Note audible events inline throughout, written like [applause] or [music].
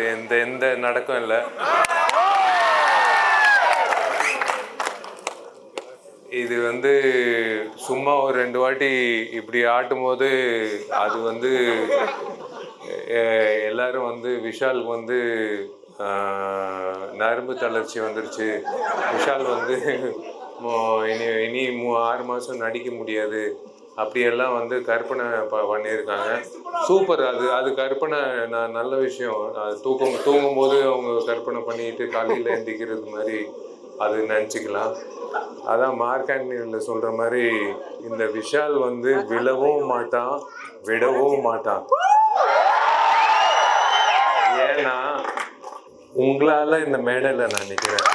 அது எந்த எந்த நடக்கும் இல்லை. இது வந்து சும்மா ஒரு ரெண்டு வாட்டி இப்படி ஆட்டும் போது அது வந்து எல்லாரும் வந்து விஷாலுக்கு வந்து நரம்பு தளர்ச்சி வந்துருச்சு. விஷால் வந்து இனி இனி மூ ஆறு மாதம் நடிக்க முடியாது. அப்படியெல்லாம் வந்து கற்பனை ப பண்ணியிருக்காங்க. சூப்பர். அது அது கற்பனை நான் நல்ல விஷயம். தூக்கம் தூங்கும் போது அவங்க கற்பனை பண்ணிட்டு காலையில் எந்திக்கிறது மாதிரி அது நினச்சிக்கலாம். அதான் மார்க் ஆண்டனியில் சொல்கிற மாதிரி இந்த விஷால் வந்து விழவும் மாட்டான் விடவும் மாட்டான். ஏன்னா உங்களால் இந்த மேடையில் நான் நிற்கிறேன்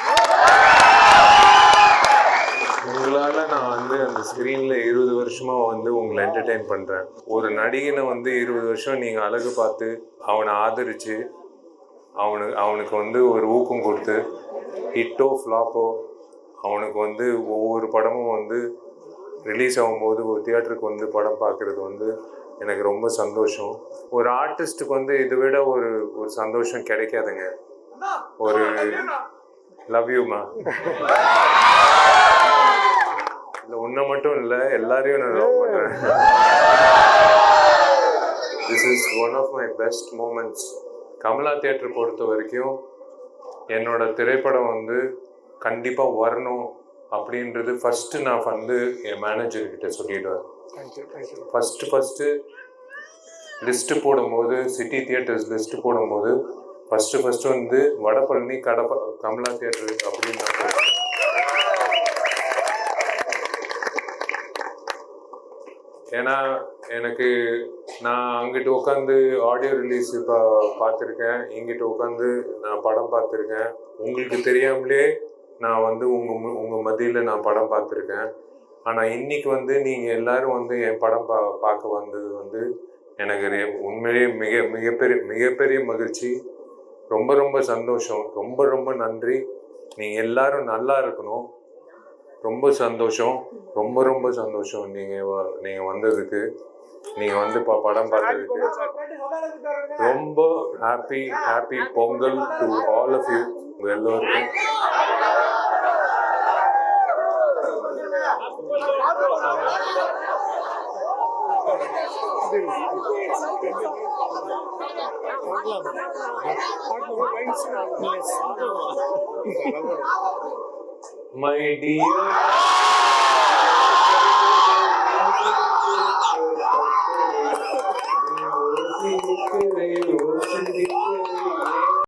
உங்களால் நான் வந்து அந்த ஸ்க்ரீனில் இரு வருஷமா வந்து உங்களை என்டர்டெயின் பண்றேன். ஒரு நடிகனை வந்து இருபது வருஷம் நீங்க அழகு பார்த்து அவனை ஆதரிச்சு அவனுக்கு அவனுக்கு வந்து ஒரு ஊக்கம் கொடுத்து ஹிட்டோ ஃப்ளாப்போ அவனுக்கு வந்து ஒவ்வொரு படமும் வந்து ரிலீஸ் ஆகும்போது ஒரு தியேட்டருக்கு வந்து படம் பார்க்குறது வந்து எனக்கு ரொம்ப சந்தோஷம். ஒரு ஆர்டிஸ்ட்டுக்கு வந்து இதை விட ஒரு ஒரு சந்தோஷம் கிடைக்காதுங்க. ஒரு லவ் யூமா [laughs] இல்லை உன்னை மட்டும் இல்லை எல்லாரையும் நான் லவ் பண்ணுறேன் this is one of my best moments Kamala theatre பொறுத்த வரைக்கும் என்னோட திரைப்படம் வந்து கண்டிப்பாக வரணும் அப்படின்றது ஃபஸ்ட்டு நான் வந்து என் மேனேஜர்கிட்ட சொல்லிடுவேன் ஃபஸ்ட்டு ஃபஸ்ட்டு லிஸ்ட்டு போடும்போது சிட்டி தியேட்டர்ஸ் லிஸ்ட்டு போடும்போது ஃபஸ்ட்டு ஃபஸ்ட்டு வந்து வடபழனி கடப்ப கமலா தியேட்டர் அப்படின்னு நான் போட்டேன். ஏன்னா எனக்கு நான் அங்கிட்டு உட்காந்து ஆடியோ ரிலீஸ் இப்போ பார்த்துருக்கேன் இங்கிட்டு உட்காந்து நான் படம் பார்த்துருக்கேன் உங்களுக்கு தெரியாமலே நான் வந்து உங்கள் உங்கள் மதியில் நான் படம் பார்த்துருக்கேன் ஆனால் இன்னைக்கு வந்து நீங்கள் எல்லோரும் வந்து என் படம் பா பார்க்க வந்தது வந்து எனக்கு உண்மையிலேயே மிக மிகப்பெரிய மிகப்பெரிய மகிழ்ச்சி. ரொம்ப ரொம்ப சந்தோஷம். ரொம்ப ரொம்ப நன்றி. நீங்கள் எல்லாரும் நல்லா இருக்கணும். ரொம்ப சந்தோஷம். ரொம்ப ரொம்ப சந்தோஷம் நீங்கள் நீங்கள் வந்ததுக்கு. நீங்கள் வந்து இப்போ படம் பார்த்ததுக்கு. ரொம்ப happy happy Pongal to all of you உங்கள் எல்லோருக்கும். My dear